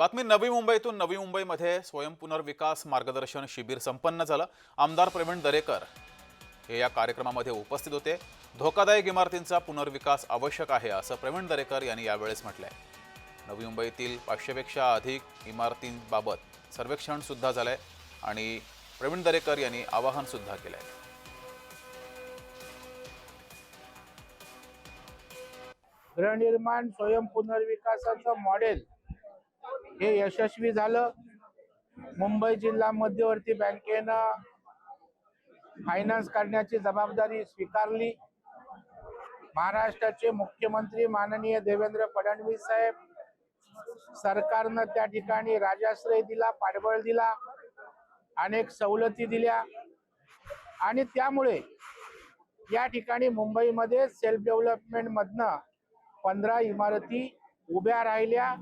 बातमी नवी मुंबईतून नवी मुंबईमध्ये स्वयंपुनर्विकास मार्गदर्शन शिबिर संपन्न झालं. आमदार प्रवीण दरेकर हे या कार्यक्रमामध्ये उपस्थित होते. धोकादायक इमारतींचा पुनर्विकास आवश्यक आहे असं प्रवीण दरेकर यांनी यावेळेस म्हटलंय. नवी मुंबईतील पाचशेपेक्षा अधिक इमारतींबाबत सर्वेक्षण सुद्धा झालंय आणि प्रवीण दरेकर यांनी आवाहन सुद्धा केलंय. गृहनिर्माण स्वयं पुनर्विकासाचं मॉडेल हे यशस्वी झालं. मुंबई जिल्हा मध्यवर्ती बँकेनं फायनान्स करण्याची जबाबदारी स्वीकारली. महाराष्ट्राचे मुख्यमंत्री माननीय देवेंद्र फडणवीस साहेब सरकारनं त्या ठिकाणी राजाश्रय दिला पाठबळ दिला अनेक सवलती दिल्या. आणि त्यामुळे या ठिकाणी मुंबईमध्ये सेल्फ डेव्हलपमेंटमधनं पंधरा इमारती उभ्या राहिल्या.